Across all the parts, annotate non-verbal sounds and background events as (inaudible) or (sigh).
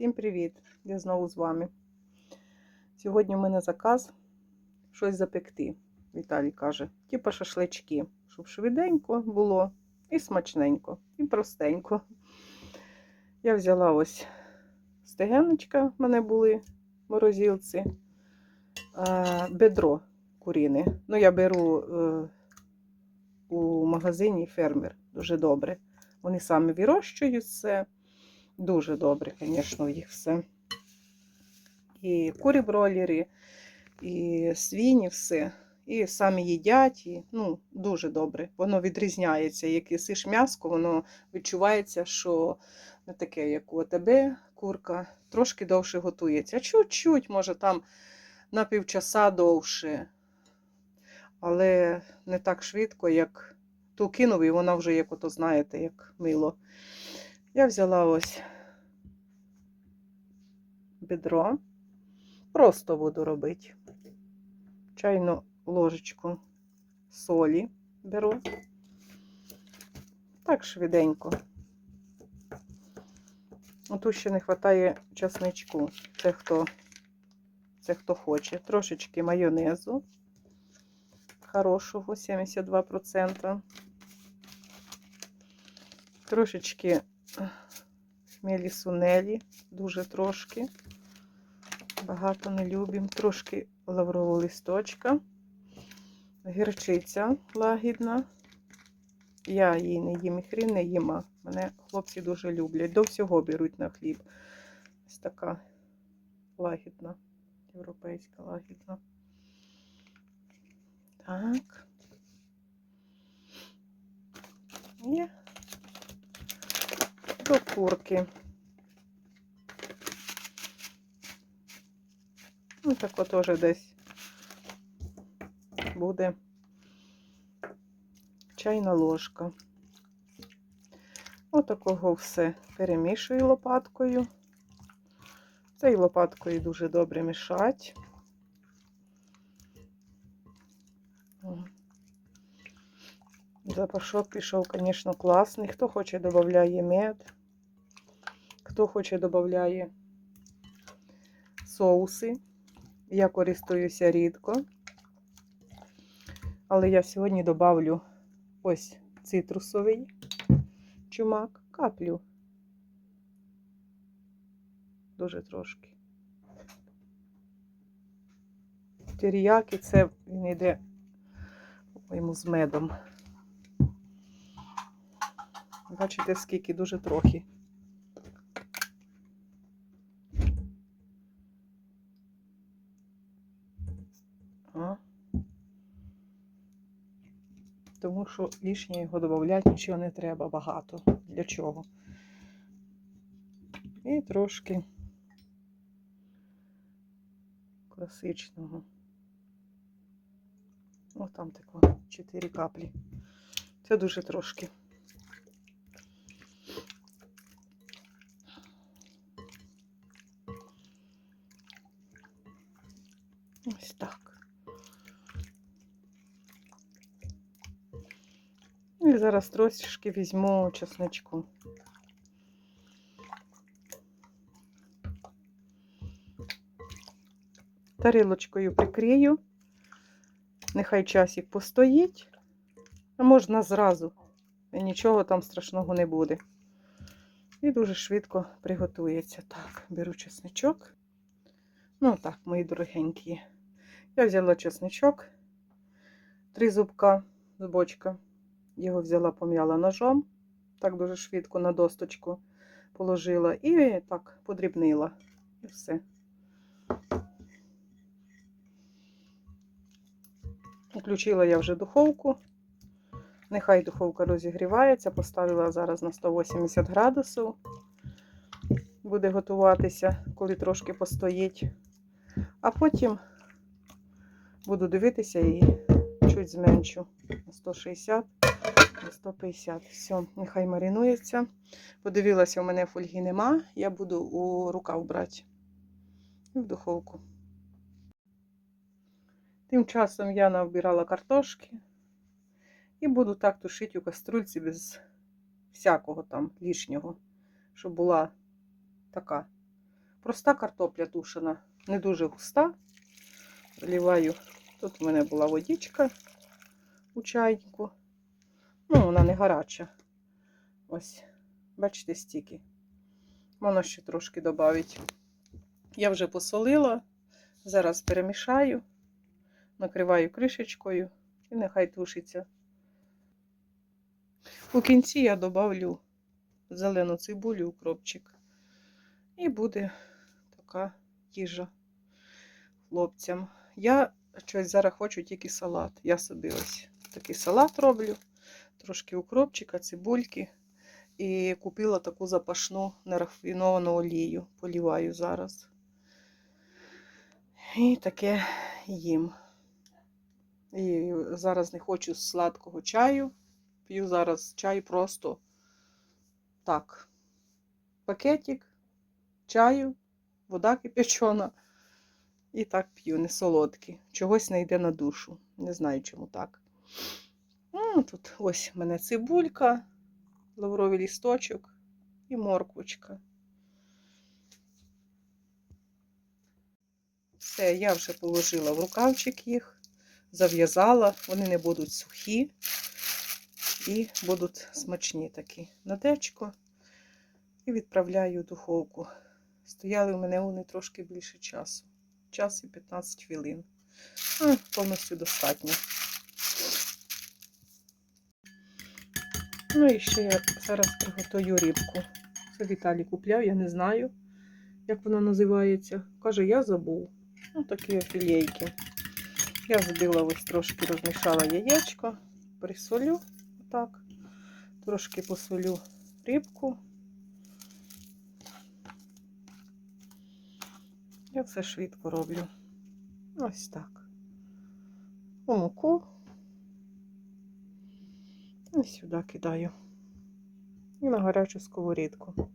Всім привіт! Я знову з вами. Сьогодні в мене заказ щось запекти. Віталій каже, типа шашлички, щоб швиденько було і смачненько, і простенько. Я взяла ось стегеночка, в мене були в морозилці, а, бедро куріне. Ну, я беру е, у магазині фермер дуже добре. Вони самі вирощують все. Дуже добре, звісно, їх все. І курі бролери, і свині, все. І самі їдять, і ну, дуже добре. Воно відрізняється. Як їсиш м'яско, воно відчувається, що не таке, як у АТБ курка, трошки довше готується. Чуть-чуть, може, там на півчаса довше. Але не так швидко, як ту кинув, і вона вже, як ото знаєте, як мило. Я взяла ось бедро. Просто буду робити. Чайну ложечку солі беру. Так швиденько. Тут ще не вистачає часничку. Це хто, це хто хоче. Трошечки майонезу. Хорошого 72%. Трошечки хмелі сунелі, дуже трошки. Багато не любимо. Трошки лаврового листочка, гірчиця лагідна. Я її не їм і хрін не їма. Мене хлопці дуже люблять. До всього беруть на хліб. Ось така лагідна, європейська лагідна. Так. І до курки. Ну, так от теж десь буде чайна ложка. Отакого все перемішую лопаткою. Цей лопаткою дуже добре мішать. Запашок пішов, звісно, класний. Хто хоче, додає мед. Хто хоче, додає соуси. Я користуюся рідко. Але я сьогодні додавлю ось цитрусовий чумак, каплю. Дуже трошки. Теріяки це він йде йому з медом. Бачите, скільки дуже трохи. Тому що лишнє його додати нічого не треба багато. Для чого? І трошки класичного. О, там тако 4 каплі. Це дуже трошки. Ось так. Зараз трошки візьму чесночку. Тарілочкою прикрию. Нехай часик постоїть, а можна зразу. І нічого там страшного не буде. І дуже швидко приготується. Так, беру чесничок. Ну так, мої дорогенькі. Я взяла чесничок, три зубка з бочка. Його взяла, пом'яла ножом, так дуже швидко на досточку положила і так подрібнила. І все. Включила я вже духовку. Нехай духовка розігрівається, поставила зараз на 180 градусів. Буде готуватися, коли трошки постоїть. А потім буду дивитися і чуть зменшу на 160, на 150. Все, нехай маринується. Подивилася, у мене фольги нема. Я буду у рукав брати і в духовку. Тим часом я навбирала картошки і буду так тушити у каструльці без всякого там лишнього, щоб була така Проста картопля тушена, не дуже густа. Заливаю. Тут у мене була водичка у чайнику. Ну, вона не гаряча. Ось, бачите, стільки. Можна ще трошки додати. Я вже посолила. Зараз перемішаю, накриваю кришечкою і нехай тушиться. У кінці я добавлю зелену цибулю, укропчик. І буде така їжа хлопцям. Я щось зараз хочу тільки салат. Я собі ось такий салат роблю, трошки укропчика, цибульки. І купила таку запашну нерафіновану олію. Поліваю зараз. І таке їм. І зараз не хочу сладкого чаю. П'ю зараз чай просто так. Пакетик, чаю, вода кипячена. І так п'ю, не солодкий. Чогось не йде на душу. Не знаю, чому так. Ну, тут ось в мене цибулька, лавровий лісточок і морквочка. Все, я вже положила в рукавчик їх, зав'язала, вони не будуть сухі і будуть смачні такі. На і відправляю в духовку. Стояли у мене вони трошки більше часу. Час і 15 хвилин. Ну, повністю достатньо. Ну і ще я зараз приготую рибку. Це Віталій купляв, я не знаю, як вона називається. Каже, я забув. Ну, такі філейки. Я збила ось трошки розмішала яєчко, присолю отак. Трошки посолю рибку. Я все швидко роблю. Ось так. У муку. І сюди кидаю. І на гарячу сковорідку.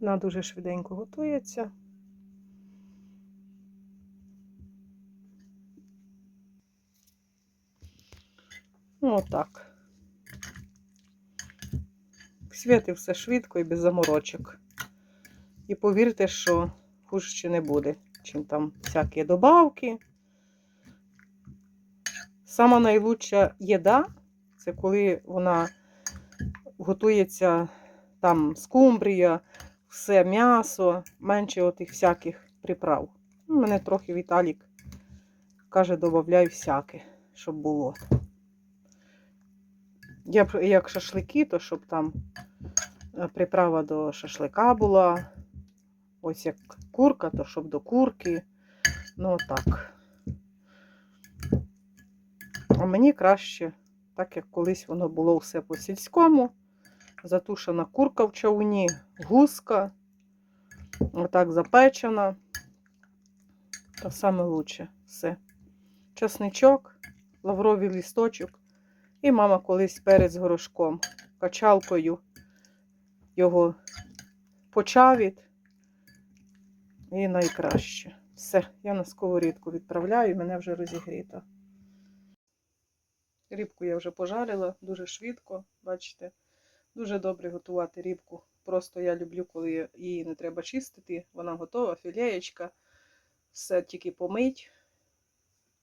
Вона дуже швиденько готується. Ну, Отак. Святи все швидко і без заморочок. І повірте, що ще не буде, чим там всякі добавки. Сама найлучша їда це коли вона готується там скумбрія, все м'ясо, менше отих всяких приправ. У мене трохи Віталік каже, додавай всяке, щоб було. Як шашлики, то щоб там е, приправа до шашлика була. Ось як курка, то щоб до курки. Ну так. А мені краще, так як колись воно було все по сільському. Затушена курка в чауні, гуска. Отак запечена. То саме лучше все. Часничок, лавровий лісточок. І мама колись перед з горошком, качалкою його почавить. І найкраще. Все, я на сковорідку відправляю, мене вже розігріто. Рібку я вже пожарила дуже швидко, бачите. Дуже добре готувати рібку. Просто я люблю, коли її не треба чистити. Вона готова, філеєчка. Все тільки помить.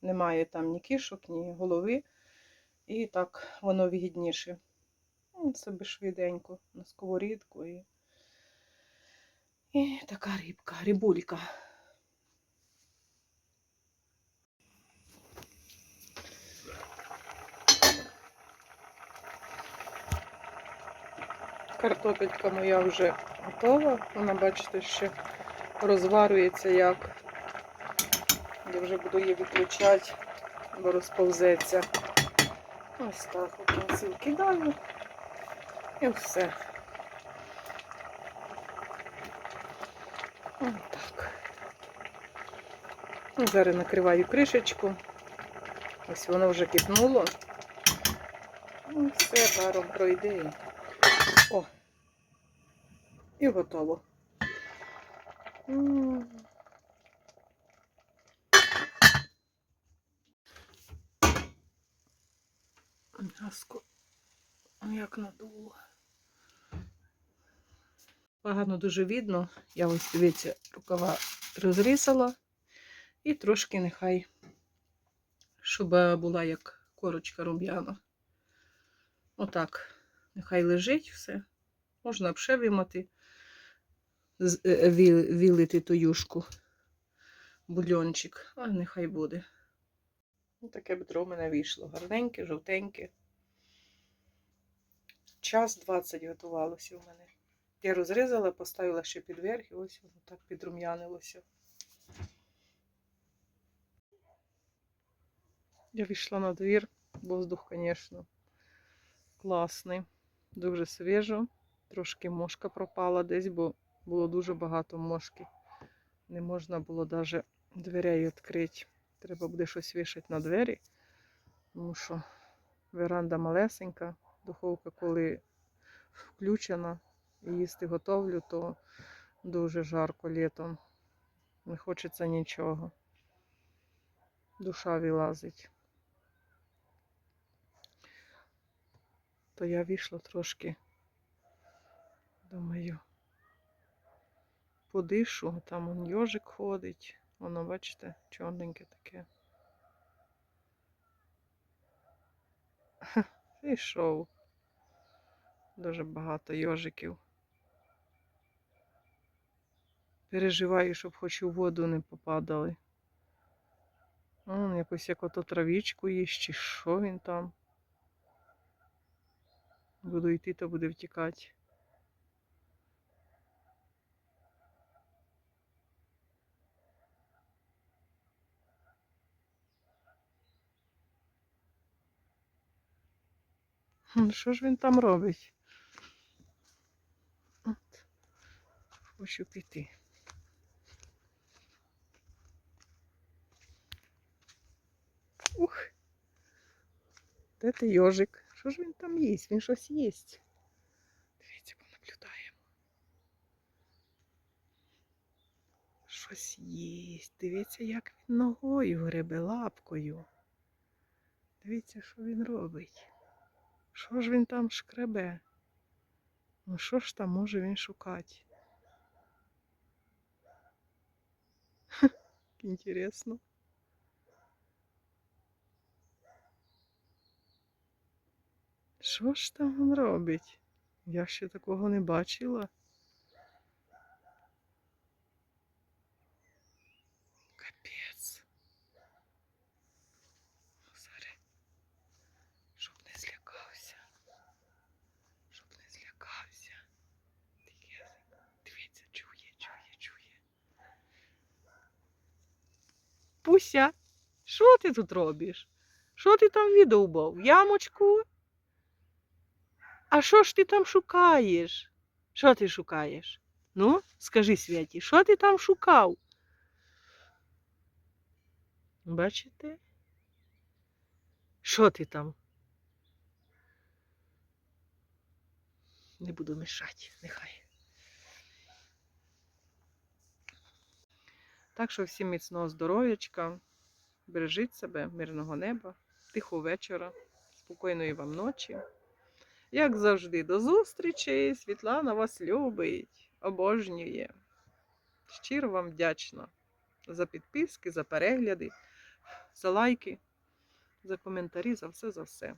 Немає там ні кишок, ні голови. І так воно вигідніше. Ну, Собі швиденько на сковорідку і, і така рибка, рибулька. Картопелька моя вже готова. Вона, бачите, ще розварюється як. Я вже буду її виключати, бо розповзеться. Ось так у кінці кидаю. І все. Ось так. Ну, Зараз накриваю кришечку. Ось воно вже кипнуло. Ну, все паром пройде. О! І готово. М. М'яско. Як надуло. Погано дуже видно. Я ось дивіться, рукава розрізала. І трошки нехай, щоб була як корочка рум'яна. Отак. Нехай лежить все. Можна ще вимати, з- е, вілити ту юшку, бульончик, а нехай буде. Ну, таке бедро в мене вийшло. Гарненьке, жовтеньке. Час 20 готувалося в мене. Я розрізала, поставила ще під верх, і ось воно так підрум'янилося. Я вийшла на двір. Воздух, звісно, класний. Дуже свіжо. Трошки мошка пропала десь, бо було дуже багато мошки. Не можна було навіть дверей відкрити. Треба буде щось вішати на двері, тому що веранда малесенька, духовка, коли включена і їсти готовлю, то дуже жарко літом. Не хочеться нічого. Душа вилазить. То я вийшла трошки, думаю, подишу, там он йожик ходить. Воно, бачите, чорненьке таке. (laughs) Пішов. Дуже багато йожиків. Переживаю, щоб хоч у воду не попадали. Он якусь як ото травічку їсть, чи що він там. Буду йти, то буде втікати. Що ж він там робить? От. Хочу піти. Ух. Де ти йожик? Що ж він там їсть? Він щось їсть. Дивіться, понаблюдаємо. Щось їсть. Дивіться, як він ногою гребе лапкою. Дивіться, що він робить. Що ж він там шкребе? Ну що ж там може він шукати? (laughs) Інтересно. Що ж там він робить? Я ще такого не бачила. Капець. Ну, Зараз. Щоб не злякався. Щоб не злякався. Тихесенько. Дивіться, чує, чує, чує. Пуся, що ти тут робиш? Що ти там відовбав? Ямочку? А що ж ти там шукаєш? Що ти шукаєш? Ну, скажи Святі, що ти там шукав? Бачите? Що ти там? Не буду мішати, нехай. Так що всім міцного здоров'ячка, бережіть себе, мирного неба, тихого вечора, спокійної вам ночі. Як завжди, до зустрічі. Світлана вас любить, обожнює. Щиро вам вдячна за підписки, за перегляди, за лайки, за коментарі, за все, за все.